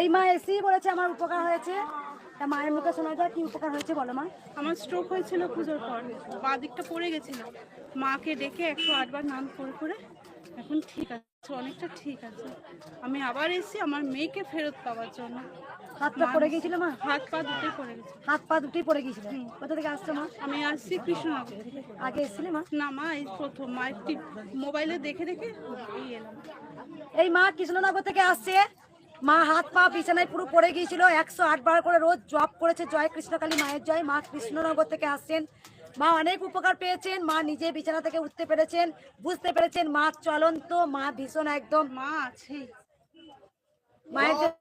এই মা এসেই বলেছে আমার উপকার হয়েছে। তা মায়ের মুখে শোনা যায় কি উপকার হয়েছে বলো মা? আমার স্ট্রোক হয়েছিল পুজোর পর। বা দিকটা পড়ে গেছিল। মাকে ডেকে একশো আটবার নাম করে করে এখন ঠিক আছে অনেকটা ঠিক আছে। আমি আবার এসেছি আমার মেয়েকে ফেরত পাওয়ার জন্য। হাত পা পড়ে গিয়েছিল মা? হাত পা দুটোই পড়ে গেছে হাত পা দুটোই পড়ে গিয়েছিল। কোথা থেকে আসছো মা? আমি আসছি কৃষ্ণনগর। থেকে আগে এসেছিলে মা? না মা এই প্রথম। মায়ের টিপ মোবাইলে দেখে দেখে এই এলাম। এই মা কৃষ্ণনগর থেকে আসছে। মা হাত পা বিছানায় পুরো পড়ে গিয়েছিল। একশো আট বার করে রোজ জব করেছে জয় কৃষ্ণকালী মায়ের জয় মা কৃষ্ণনগর থেকে আসছেন। মা অনেক উপকার পেয়েছেন মা নিজে বিছানা থেকে উঠতে পেরেছেন বুঝতে পেরেছেন মা চলন্ত মা ভীষণ একদম। মা মায়ের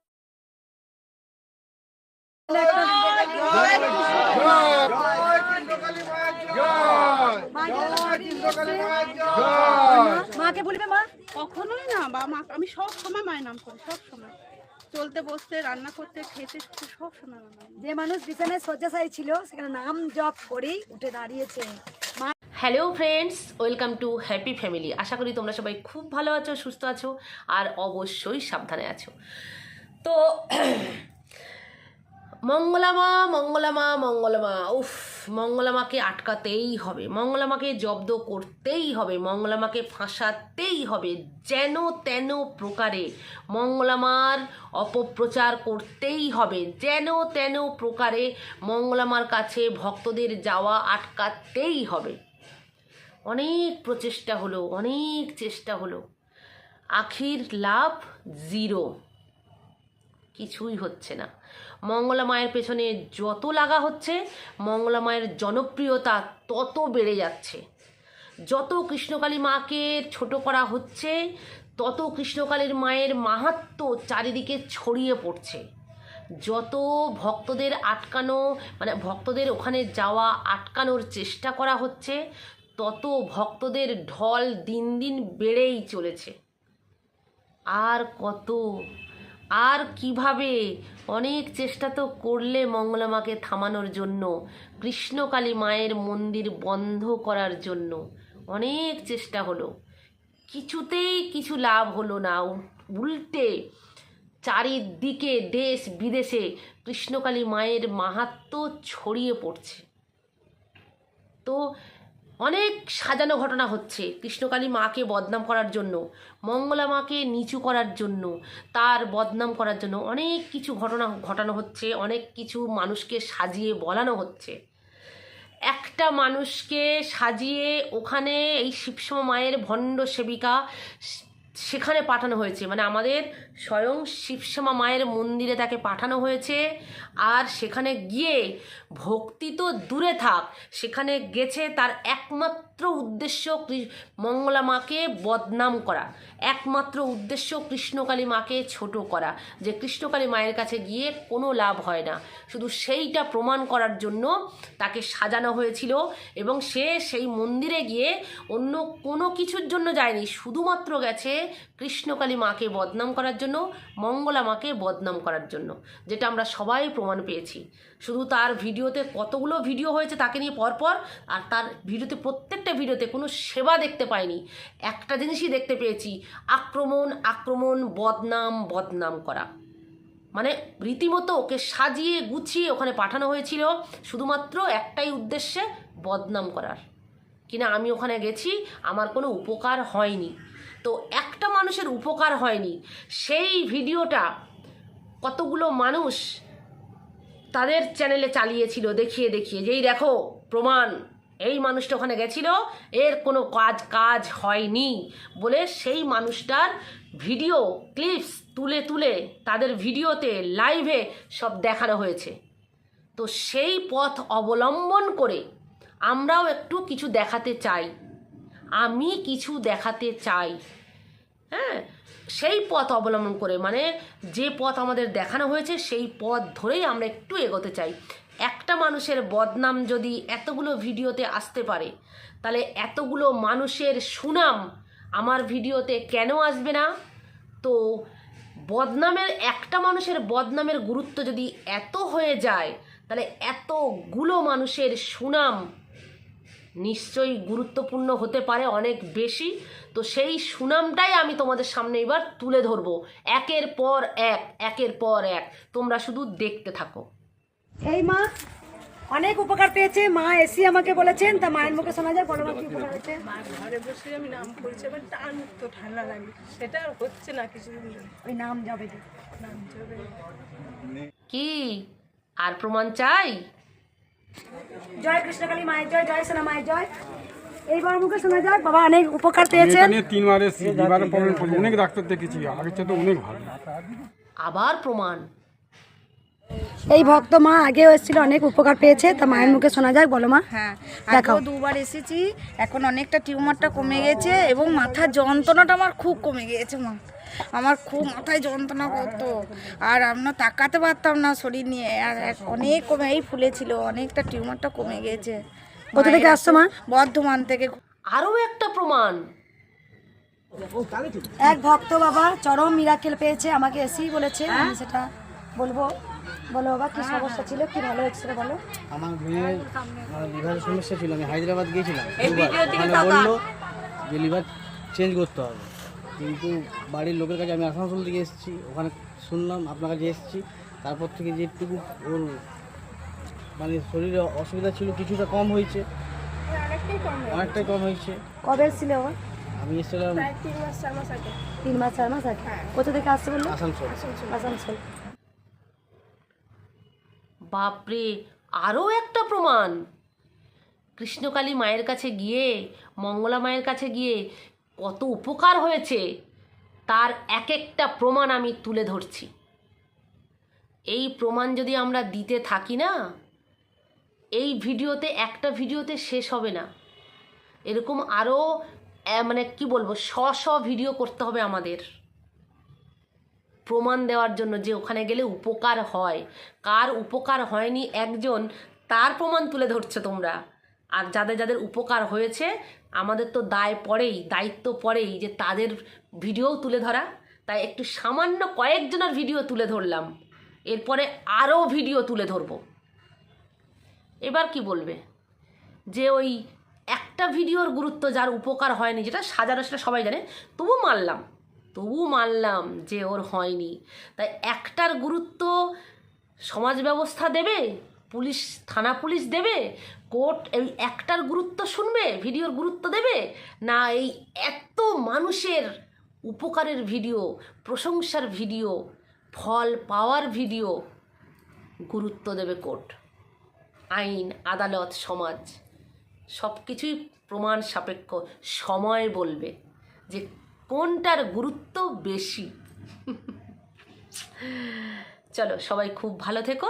মাকে বলবে মা? কখনোই না বা মা আমি সব সময় মায়ের নাম করি সব সময়। চলতে বসতে রান্না করতে খেতে সব সময় যে মানুষ বিছানায় শয্যাশায়ী ছিল সেখানে নাম জপ করেই উঠে দাঁড়িয়েছে। মা hello friends welcome to happy family আশা করি তোমরা সবাই খুব ভালো আছো সুস্থ আছো আর অবশ্যই সাবধানে আছো। তো মঙ্গলামা মঙ্গলামা মঙ্গলামা উফ মঙ্গলামাকে আটকাতেই হবে, মঙ্গলামাকে জব্দ করতেই হবে, মঙ্গলামাকে ফাঁসাতেই হবে, যেন তেন প্রকারে মঙ্গলামার অপপ্রচার করতেই হবে, যেন তেন প্রকারে মঙ্গলামার কাছে ভক্তদের যাওয়া আটকাতেই হবে। অনেক প্রচেষ্টা হলো, অনেক চেষ্টা হলো। আখির লাভ জিরো। কিছুই হচ্ছে না। মঙ্গলা মায়ের পেছনে যত লাগা হচ্ছে, মঙ্গলা মায়ের জনপ্রিয়তা তত বেড়ে যাচ্ছে। যত কৃষ্ণকালী মাকে ছোট করা হচ্ছে, তত কৃষ্ণকালীর মায়ের মাহাত্ম চারিদিকে ছড়িয়ে পড়ছে। যত ভক্তদের আটকানো মানে ভক্তদের ওখানে যাওয়া, আটকানোর চেষ্টা করা হচ্ছে, তত ভক্তদের ঢল দিন দিন বেড়েই চলেছে। আর কত আর কীভাবে? অনেক চেষ্টা তো করলে মঙ্গলামাকে থামানোর জন্য, কৃষ্ণকালী মায়ের মন্দির বন্ধ করার জন্য। অনেক চেষ্টা হলো। কিছুতেই কিছু লাভ হলো না। উল্টে চারিদিকে দেশ বিদেশে কৃষ্ণকালী মায়ের মাহাত্ম ছড়িয়ে পড়ছে। তো অনেক সাজানো ঘটনা হচ্ছে। কৃষ্ণকালী মাকে বদনাম করার জন্য, মঙ্গলা মাকে নিচু করার জন্য, তার বদনাম করার জন্য অনেক কিছু ঘটনা, ঘটানো হচ্ছে, অনেক কিছু মানুষকে সাজিয়ে বলানো হচ্ছে। একটা মানুষকে সাজিয়ে ওখানে এই শিবসমা মায়ের ভণ্ড সেবিকা সেখানে পাঠানো হয়েছে। মানে আমাদের স্বয়ং শিবসমা মায়ের মন্দিরে তাকে পাঠানো হয়েছে। আর সেখানে গিয়ে ভক্তি তো দূরে থাক, সেখানে গেছে তার একমাত্র উদ্দেশ্য মঙ্গলা মাকে বদনাম করা, একমাত্র উদ্দেশ্য কৃষ্ণকালী মাকে ছোট করা, যে কৃষ্ণকালী মায়ের কাছে গিয়ে কোনো লাভ হয় না। শুধু সেইটা প্রমাণ করার জন্য তাকে সাজানো হয়েছিল এবং সে সেই মন্দিরে গিয়ে অন্য কোনো কিছুর জন্য যায়নি, শুধুমাত্র গেছে কৃষ্ণকালী মাকে বদনাম করার জন্য। মঙ্গলা মাকে বদনাম করার জন্য, যেটা আমরা সবাই প্রমাণ পেয়েছি। শুধু তার ভিডিওতে কতগুলো ভিডিও হয়েছে তাকে নিয়ে পরপর, আর তার ভিডিওতে প্রত্যেকটা ভিডিওতে কোনো সেবা দেখতে পাইনি। একটা জিনিসই দেখতে পেয়েছি, আক্রমণ আক্রমণ, বদনাম বদনাম করা। মানে রীতিমতো ওকে সাজিয়ে গুছিয়ে ওখানে পাঠানো হয়েছিল, শুধুমাত্র একটাই উদ্দেশ্যে বদনাম করার। কিনা আমি ওখানে গেছি, আমার কোনো উপকার হয়নি। তো একটা মানুষের উপকার হয়নি। সেই ভিডিওটা কতগুলো মানুষ তাদের চ্যানেলে চালিয়েছিল, দেখিয়ে দেখিয়ে। যেই দেখো, প্রমাণ, এই মানুষটা ওখানে গেছিল, এর কোনো কাজ কাজ হয়নি বলে সেই মানুষটার ভিডিও, ক্লিপস তুলে তুলে তাদের ভিডিওতে লাইভে সব দেখানো হয়েছে। তো সেই পথ অবলম্বন করে আমরাও একটু কিছু দেখাতে চাই। আমি কিছু দেখাতে চাই। হ্যাঁ সেই পথ অবলম্বন করে মানে যে পথ আমাদের দেখানো হয়েছে, সেই পথ ধরেই আমরা একটু এগোতে চাই। একটা মানুষের বদনাম যদি এতগুলো ভিডিওতে আসতে পারে, তাহলে এতগুলো মানুষের সুনাম আমার ভিডিওতে কেন আসবে না? তো বদনামের, একটা মানুষের বদনামের গুরুত্ব যদি এত হয়ে যায়, তাহলে এতগুলো মানুষের সুনাম নিশ্চয়ই গুরুত্বপূর্ণ হতে পারে অনেক বেশি। তো সেই সুনামটাই আমি তোমাদের সামনে এবার তুলে ধরবো। একের পর এক একের পর এক। তোমরা শুধু দেখতে থাকো। এই মা অনেক উপকার পেয়েছে। মা এসি আমাকে বলেছেন তা মায়ের মুখে শোনা যায় বলো মা কি উপকার হয়েছে মা ঘরে বসে আমি নাম করেছি এবার টান তো ঠান্ডা লাগে সেটা হচ্ছে না কিছুদিন ওই নাম যাবে। নাম চলে কি? আর প্রমাণ চাই? জয় কৃষ্ণকালী মায়ের জয় জয় সোনা মায়ের জয়। এইবার মুখে শোনা যায় বাবা অনেক উপকার পেয়েছেন। এখানে তিনবার এসেছি দুবারে প্রবলেম করছি অনেক ডাক্তার দেখেছি আগের চেয়ে তো অনেক ভালো। আবার প্রমাণ। এই ভক্ত মা আগেও এসেছিল অনেক উপকার পেয়েছে তা মায়ের মুখে শোনা যায় বলো মা। হ্যাঁ দেখাও। দুবার এসেছি এখন অনেকটা টিউমারটা কমে গেছে এবং মাথার যন্ত্রণাটা আমার খুব কমে গিয়েছে মা। আমার খুব মাথায় যন্ত্রণা করতো। আর আমরা তাকাতে পারতাম না শরীর নিয়ে। আর অনেক কমে এই ফুলেছিল অনেকটা টিউমারটা কমে গিয়েছে কোথা থেকে আসছো মা? বর্ধমান থেকে। আরও একটা প্রমাণ। এক ভক্ত বাবা চরম মিরাকেল পেয়েছে আমাকে এসেই বলেছে আমি সেটা বলব। বলো বাবা কি সমস্যা ছিল? কি ভালো হয়েছে সেটা বলো। আমার মেয়ের লিভারের সমস্যা ছিল আমি হায়দ্রাবাদ গিয়েছিলাম বলল যে লিভার চেঞ্জ করতে হবে। কিন্তু বাড়ির লোকের কাছে আমি আসানসোল থেকে এসেছি ওখানে শুনলাম আপনার কাছে এসেছি। তারপর থেকে যেটুকু ওর মানে শরীরে অসুবিধা ছিল কিছুটা কম হয়েছে। অনেকটাই কম হয়েছে। কবে এসেছিল আমি এসেছিলাম তিন মাস চার মাস আগে। কোথা থেকে আসছে বলল? আসানসোল। আসানসোল। বাপরে আরও একটা প্রমাণ। কৃষ্ণকালী মায়ের কাছে গিয়ে মঙ্গলা মায়ের কাছে গিয়ে কত উপকার হয়েছে, তার এক একটা প্রমাণ আমি তুলে ধরছি। এই প্রমাণ যদি আমরা দিতে থাকি না, এই ভিডিওতে, একটা ভিডিওতে শেষ হবে না। এরকম আরও মানে কি বলব, শ শ ভিডিও করতে হবে আমাদের। প্রমাণ দেওয়ার জন্য যে ওখানে গেলে উপকার হয়, কার উপকার হয়নি একজন, তার প্রমাণ তুলে ধরছো তোমরা। আর যাদের যাদের উপকার হয়েছে, আমাদের তো দায় পড়েই, দায়িত্ব পড়েই যে তাদের ভিডিও তুলে ধরা। তাই একটু সামান্য কয়েকজনের ভিডিও তুলে ধরলাম। এরপরে আরও ভিডিও তুলে ধরবো। এবার কি বলবে? যে ওই একটা ভিডিওর গুরুত্ব যার উপকার হয়নি, যেটা সাজানো সেটা সবাই জানে, তবু মানলাম। তবু মানলাম যে ওর হয়নি। তাই একটার গুরুত্ব সমাজ ব্যবস্থা দেবে পুলিশ, থানা পুলিশ দেবে, কোর্ট এই একটার গুরুত্ব শুনবে, ভিডিওর গুরুত্ব দেবে, না এই এত মানুষের উপকারের ভিডিও, প্রশংসার ভিডিও, ফল পাওয়ার ভিডিও গুরুত্ব দেবে কোর্ট। আইন, আদালত, সমাজ সব কিছুই প্রমাণ সাপেক্ষ, সময় বলবে যে কোনটার গুরুত্ব বেশি। চলো সবাই খুব ভালো থেকো।